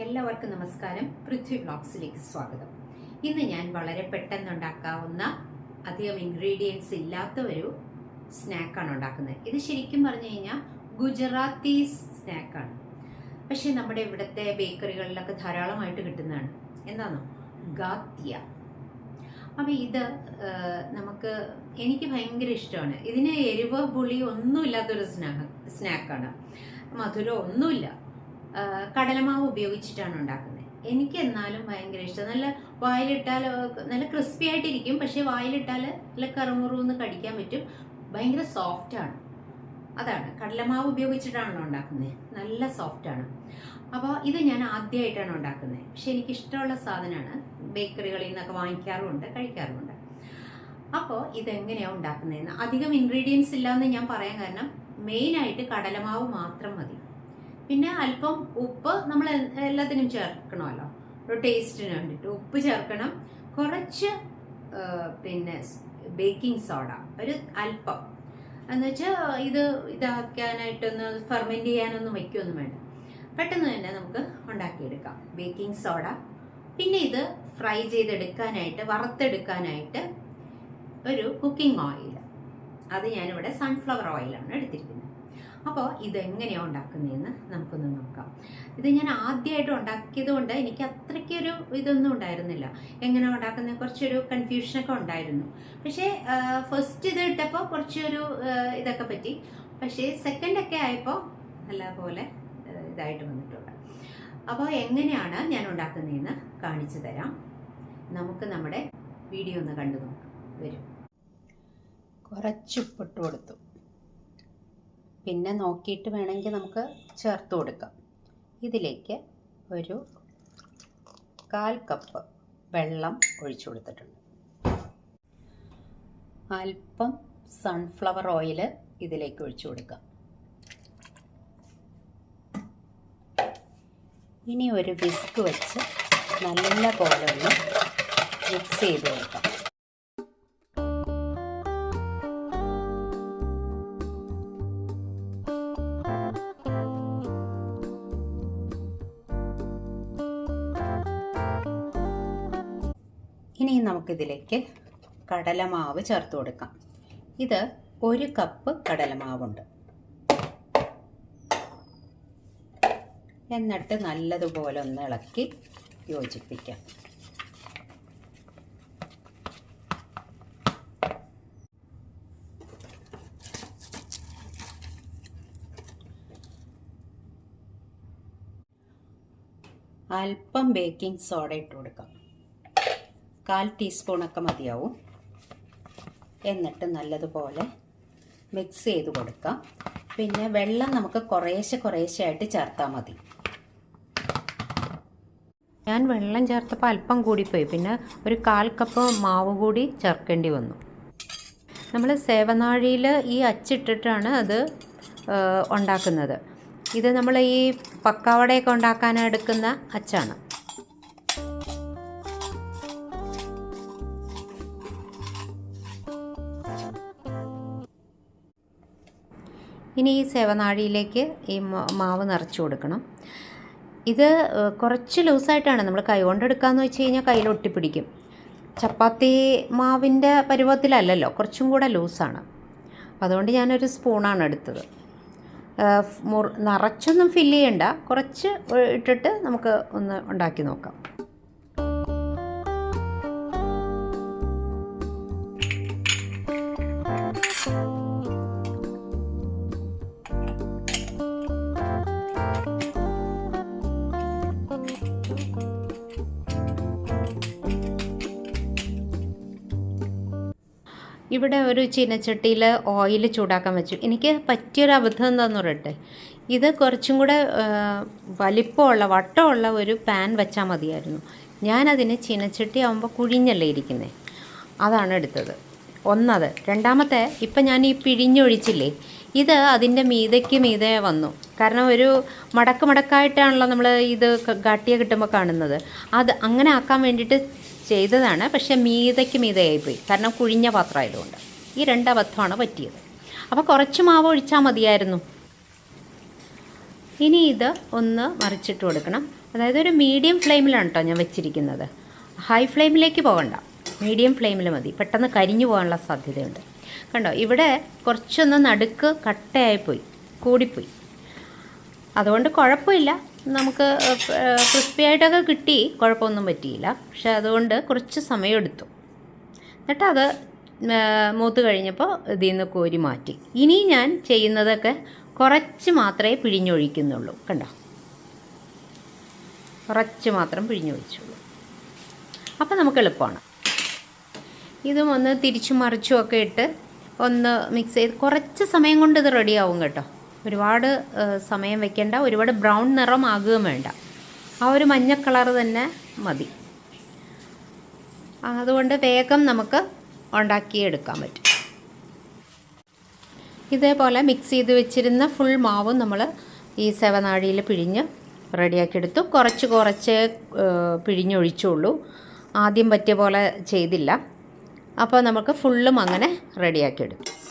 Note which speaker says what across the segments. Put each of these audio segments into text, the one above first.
Speaker 1: എല്ലാവർക്കും നമസ്കാരം. പൃഥ്വി ബ്ലോഗ്സിലേക്ക് സ്വാഗതം. ഇന്ന് ഞാൻ വളരെ പെട്ടെന്ന് ഉണ്ടാക്കാവുന്ന അധികം ഇൻഗ്രീഡിയൻസ് ഇല്ലാത്ത ഒരു സ്നാക്കാണ് ഉണ്ടാക്കുന്നത്. ഇത് ശരിക്കും പറഞ്ഞു കഴിഞ്ഞാൽ ഗുജറാത്തി സ്നാക്കാണ് പക്ഷേ നമ്മുടെ ഇവിടുത്തെ ബേക്കറികളിലൊക്കെ ധാരാളമായിട്ട് കിട്ടുന്നതാണ്. എന്താണോ ഗാത്തിയ. അപ്പോൾ ഇത് നമുക്ക് എനിക്ക് ഭയങ്കര ഇഷ്ടമാണ്. ഇതിന് എരിവ് പുളി ഒന്നുമില്ലാത്തൊരു സ്നാക്ക് സ്നാക്കാണ് മധുരം ഒന്നുമില്ല. കടലമാവ് ഉപയോഗിച്ചിട്ടാണ് ഉണ്ടാക്കുന്നത്. എനിക്ക് എന്നാലും ഭയങ്കര ഇഷ്ടം. നല്ല വായിലിട്ടാൽ നല്ല ക്രിസ്പി ആയിട്ടിരിക്കും. പക്ഷേ വായിലിട്ടാൽ നല്ല കറുമുറുന്ന് കടിക്കാൻ പറ്റും. ഭയങ്കര സോഫ്റ്റ് ആണ്. അതാണ്. കടലമാവ് ഉപയോഗിച്ചിട്ടാണല്ലോ ഉണ്ടാക്കുന്നത്. നല്ല സോഫ്റ്റ് ആണ്. അപ്പോൾ ഇത് ഞാൻ ആദ്യമായിട്ടാണ് ഉണ്ടാക്കുന്നത്. പക്ഷെ എനിക്ക് ഇഷ്ടമുള്ള സാധനമാണ്. ബേക്കറികളിൽ നിന്നൊക്കെ വാങ്ങിക്കാറുമുണ്ട് കഴിക്കാറുമുണ്ട്. അപ്പോൾ ഇതെങ്ങനെയാണ് ഉണ്ടാക്കുന്നതെന്ന്? അധികം ഇൻഗ്രീഡിയൻസ് ഇല്ലാന്ന് ഞാൻ പറയാൻ കാരണം മെയിനായിട്ട് കടലമാവ് മാത്രം മതി. പിന്നെ അല്പം ഉപ്പ് നമ്മൾ എല്ലാത്തിനും ചേർക്കണമല്ലോ. ഒരു ടേസ്റ്റിന് വേണ്ടിയിട്ട് ഉപ്പ് ചേർക്കണം. കുറച്ച് പിന്നെ ബേക്കിംഗ് സോഡ ഒരു അല്പം. എന്ന് വെച്ചാൽ ഇത് ഇതാക്കാനായിട്ടൊന്ന് ഫെർമെന്റ് ചെയ്യാനൊന്നും വയ്ക്കുകയൊന്നും വേണ്ട. പെട്ടെന്ന് തന്നെ നമുക്ക് ഉണ്ടാക്കിയെടുക്കാം. ബേക്കിംഗ് സോഡ പിന്നെ ഇത് ഫ്രൈ ചെയ്തെടുക്കാനായിട്ട് വറുത്തെടുക്കാനായിട്ട് ഒരു കുക്കിംഗ് ഓയിൽ അത് ഞാനിവിടെ സൺഫ്ലവർ ഓയിലാണ് എടുത്തിരിക്കുന്നത്. അപ്പോൾ ഇതെങ്ങനെയാണ് ഉണ്ടാക്കുന്നതെന്ന് നമുക്കൊന്ന് നോക്കാം. ഇത് ഞാൻ ആദ്യമായിട്ട് ഉണ്ടാക്കിയത് കൊണ്ട് എനിക്ക് അത്രയ്ക്കൊരു ഇതൊന്നും ഉണ്ടായിരുന്നില്ല. എങ്ങനെ ഉണ്ടാക്കുന്ന കുറച്ചൊരു കൺഫ്യൂഷനൊക്കെ ഉണ്ടായിരുന്നു. പക്ഷേ ഫസ്റ്റ് ഇത് ഇട്ടപ്പോൾ കുറച്ചൊരു ഇതൊക്കെ പറ്റി. പക്ഷേ സെക്കൻഡൊക്കെ ആയപ്പോൾ നല്ലപോലെ ഇതായിട്ട് വന്നിട്ടുണ്ട്. അപ്പോൾ എങ്ങനെയാണ് ഞാൻ ഉണ്ടാക്കുന്നതെന്ന് കാണിച്ചു തരാം. നമുക്ക് നമ്മുടെ വീഡിയോ ഒന്ന് കണ്ടു നോക്കാം. വരും. കുറച്ച് ഉപ്പിട്ട് കൊടുത്തു. പിന്നെ നോക്കിയിട്ട് വേണമെങ്കിൽ നമുക്ക് ചേർത്ത് കൊടുക്കാം. ഇതിലേക്ക് ഒരു കാൽ കപ്പ് വെള്ളം ഒഴിച്ചു കൊടുത്തിട്ടുണ്ട്. അല്പം സൺഫ്ലവർ ഓയിൽ ഇതിലേക്ക് ഒഴിച്ചു കൊടുക്കാം. ഇനി ഒരു വിസ്ക് വെച്ച് നല്ല പോലെ ഒന്ന് മിക്സ് ചെയ്ത് കൊടുക്കാം. നമുക്കിതിലേക്ക് കടലമാവ് ചേർത്ത് കൊടുക്കാം. ഇത് ഒരു കപ്പ് കടലമാവുണ്ട്. എന്നിട്ട് നല്ലതുപോലെ ഒന്ന് ഇളക്കി യോജിപ്പിക്കാം. അല്പം ബേക്കിംഗ് സോഡ ഇട്ട് കാൽ ടീസ്പൂണൊക്കെ മതിയാവും. എന്നിട്ട് നല്ലതുപോലെ മിക്സ് ചെയ്ത് കൊടുക്കാം. പിന്നെ വെള്ളം നമുക്ക് കുറേശ്ശെ കുറേശ്ശെ ആയിട്ട് ചേർത്താൽ മതി. ഞാൻ വെള്ളം ചേർത്തപ്പോൾ അല്പം കൂടിപ്പോയി. പിന്നെ ഒരു കാൽ കപ്പ് മാവ് കൂടി ചേർക്കേണ്ടി വന്നു. നമ്മൾ സേവനാഴിയിൽ ഈ അച്ചിട്ടിട്ടാണ് അത് ഉണ്ടാക്കുന്നത്. ഇത് നമ്മൾ ഈ പക്കാവടയൊക്കെ ഉണ്ടാക്കാനെടുക്കുന്ന അച്ചാണ്. ഇനി ഈ സേവനാഴിയിലേക്ക് ഈ മാവ് നിറച്ചു കൊടുക്കണം. ഇത് കുറച്ച് ലൂസായിട്ടാണ്. നമ്മൾ കൈ കൊണ്ടെടുക്കാന്ന് വെച്ച് കഴിഞ്ഞാൽ കയ്യിൽ ഒട്ടിപ്പിടിക്കും. ചപ്പാത്തി മാവിന്റെ പരുവത്തിലല്ലല്ലോ കുറച്ചും കൂടെ ലൂസാണ്. അതുകൊണ്ട് ഞാനൊരു സ്പൂണാണ് എടുത്തത്. മുറി നിറച്ചൊന്നും ഫില്ല് ചെയ്യണ്ട. കുറച്ച് ഇട്ടിട്ട് നമുക്ക് ഒന്ന് ഉണ്ടാക്കി നോക്കാം. ഇവിടെ ഒരു ചീനച്ചട്ടിയിൽ ഓയിൽ ചൂടാക്കാൻ വെച്ചു. എനിക്ക് പറ്റിയൊരു അബദ്ധം എന്താന്ന് പറയട്ടെ? ഇത് കുറച്ചും കൂടെ വലിപ്പമുള്ള വട്ടമുള്ള ഒരു പാൻ വെച്ചാൽ മതിയായിരുന്നു. ഞാനതിന് ചീനച്ചട്ടി ആകുമ്പോൾ കുഴിഞ്ഞല്ലേ ഇരിക്കുന്നത് അതാണ് എടുത്തത്. ഒന്നത്. രണ്ടാമത്തെ ഇപ്പം ഞാൻ ഈ പിഴിഞ്ഞൊഴിച്ചില്ലേ ഇത് അതിന്റെ മീതയ്ക്ക് മീതെ വന്നു. കാരണം ഒരു മടക്ക് മടക്കായിട്ടാണല്ലോ നമ്മൾ ഇത് ഗാട്ടിയ കിട്ടുമ്പോൾ കാണുന്നത്. അത് അങ്ങനെ ആക്കാൻ വേണ്ടിയിട്ട് ചെയ്തതാണ്. പക്ഷേ മീതയ്ക്ക് മീതയായിപ്പോയി. കാരണം കുഴിഞ്ഞ പാത്രമായതുകൊണ്ട്. ഈ രണ്ടബദ്ധമാണ് പറ്റിയത്. അപ്പോൾ കുറച്ച് മാവ് ഒഴിച്ചാൽ മതിയായിരുന്നു. ഇനി ഇത് ഒന്ന് മറിച്ചിട്ട് കൊടുക്കണം. അതായത് ഒരു മീഡിയം ഫ്ലെയിമിലാണ് കേട്ടോ ഞാൻ വെച്ചിരിക്കുന്നത്. ഹൈ ഫ്ലെയിമിലേക്ക് പോകണ്ട. മീഡിയം ഫ്ലെയിമിൽ മതി. പെട്ടെന്ന് കരിഞ്ഞു പോകാനുള്ള സാധ്യതയുണ്ട്. കണ്ടോ? ഇവിടെ കുറച്ചൊന്ന് നടുക്ക് കട്ടയായിപ്പോയി. കൂടിപ്പോയി. അതുകൊണ്ട് കുഴപ്പമില്ല. നമുക്ക് ക്രിസ്പി ആയിട്ടൊക്കെ കിട്ടി കുഴപ്പമൊന്നും പറ്റിയില്ല. പക്ഷെ അതുകൊണ്ട് കുറച്ച് സമയമെടുത്തു. എന്നിട്ട് അത് മൂത്ത് കഴിഞ്ഞപ്പോൾ ഇതിൽ നിന്ന് കോരി മാറ്റി. ഇനി ഞാൻ ചെയ്യുന്നതൊക്കെ കുറച്ച് മാത്രമേ പിഴിഞ്ഞൊഴിക്കുന്നുള്ളൂ. കണ്ടോ? കുറച്ച് മാത്രം പിഴിഞ്ഞൊഴിച്ചുള്ളൂ. അപ്പോൾ നമുക്ക് എളുപ്പമാണ്. ഇതും ഒന്ന് തിരിച്ചു മറിച്ചുമൊക്കെ ഇട്ട് ഒന്ന് മിക്സ് ചെയ്ത് കുറച്ച് സമയം കൊണ്ട് ഇത് റെഡിയാവും കേട്ടോ. ഒരുപാട് സമയം വെക്കേണ്ട ഒരുപാട് ബ്രൗൺ നിറമാകുകയും വേണ്ട. ആ ഒരു മഞ്ഞ കളർ തന്നെ മതി. അതുകൊണ്ട് വേഗം നമുക്ക് ഉണ്ടാക്കിയെടുക്കാൻ പറ്റും. ഇതേപോലെ മിക്സ് ചെയ്ത് വെച്ചിരുന്ന ഫുൾ മാവും നമ്മൾ ഈ സെവനാഴിയിൽ പിഴിഞ്ഞ് റെഡിയാക്കിയെടുത്തു. കുറച്ച് കുറച്ച് പിഴിഞ്ഞൊഴിച്ചുള്ളൂ. ആദ്യം പറ്റിയ പോലെ ചെയ്തില്ല. അപ്പോൾ നമുക്ക് ഫുള്ളും അങ്ങനെ റെഡിയാക്കിയെടുക്കും.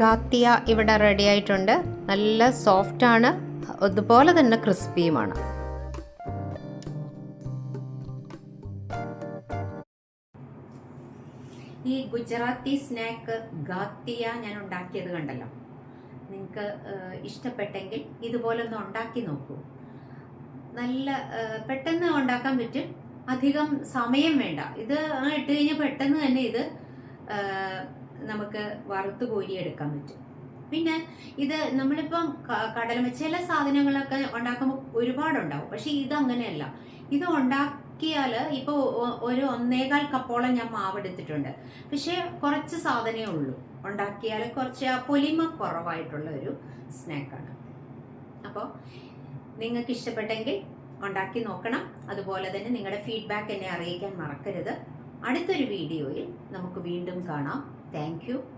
Speaker 1: ഗാത്തിയ ഇവിടെ റെഡി ആയിട്ടുണ്ട്. നല്ല ആണ്. അതുപോലെ തന്നെ ക്രിസ്പിയുമാണ്. ഈ ഗുജറാത്തി സ്നാക്ക് ഗാത്തിയ ഞാൻ ഉണ്ടാക്കിയത് കണ്ടല്ലോ. നിങ്ങൾക്ക് ഇഷ്ടപ്പെട്ടെങ്കിൽ ഇതുപോലെ ഒന്ന് ഉണ്ടാക്കി നോക്കൂ. നല്ല പെട്ടെന്ന് ഉണ്ടാക്കാൻ പറ്റും. അധികം സമയം വേണ്ട. ഇത് ഇട്ട് കഴിഞ്ഞാൽ പെട്ടെന്ന് തന്നെ ഇത് നമുക്ക് വറുത്ത് കോരിയെടുക്കാൻ പറ്റും. പിന്നെ ഇത് നമ്മളിപ്പം കടലമ കടല ചില സാധനങ്ങളൊക്കെ ഉണ്ടാക്കുമ്പോൾ ഒരുപാടുണ്ടാവും. പക്ഷെ ഇത് അങ്ങനെയല്ല ഇത് ഉണ്ടാക്കിയാൽ ഇപ്പോൾ ഒരു ഒന്നേകാൽ കപ്പോളം ഞാൻ മാവെടുത്തിട്ടുണ്ട് പക്ഷേ കുറച്ച് സാധനമേ ഉള്ളൂ. ഉണ്ടാക്കിയാൽ കുറച്ച് ആ പൊലിമ കുറവായിട്ടുള്ള ഒരു സ്നാക്കാണ്. അപ്പോൾ നിങ്ങൾക്ക് ഇഷ്ടപ്പെട്ടെങ്കിൽ ഉണ്ടാക്കി നോക്കണം. അതുപോലെ തന്നെ നിങ്ങളുടെ ഫീഡ്ബാക്ക് എന്നെ അറിയിക്കാൻ മറക്കരുത്. അടുത്തൊരു വീഡിയോയിൽ നമുക്ക് വീണ്ടും കാണാം. Thank you.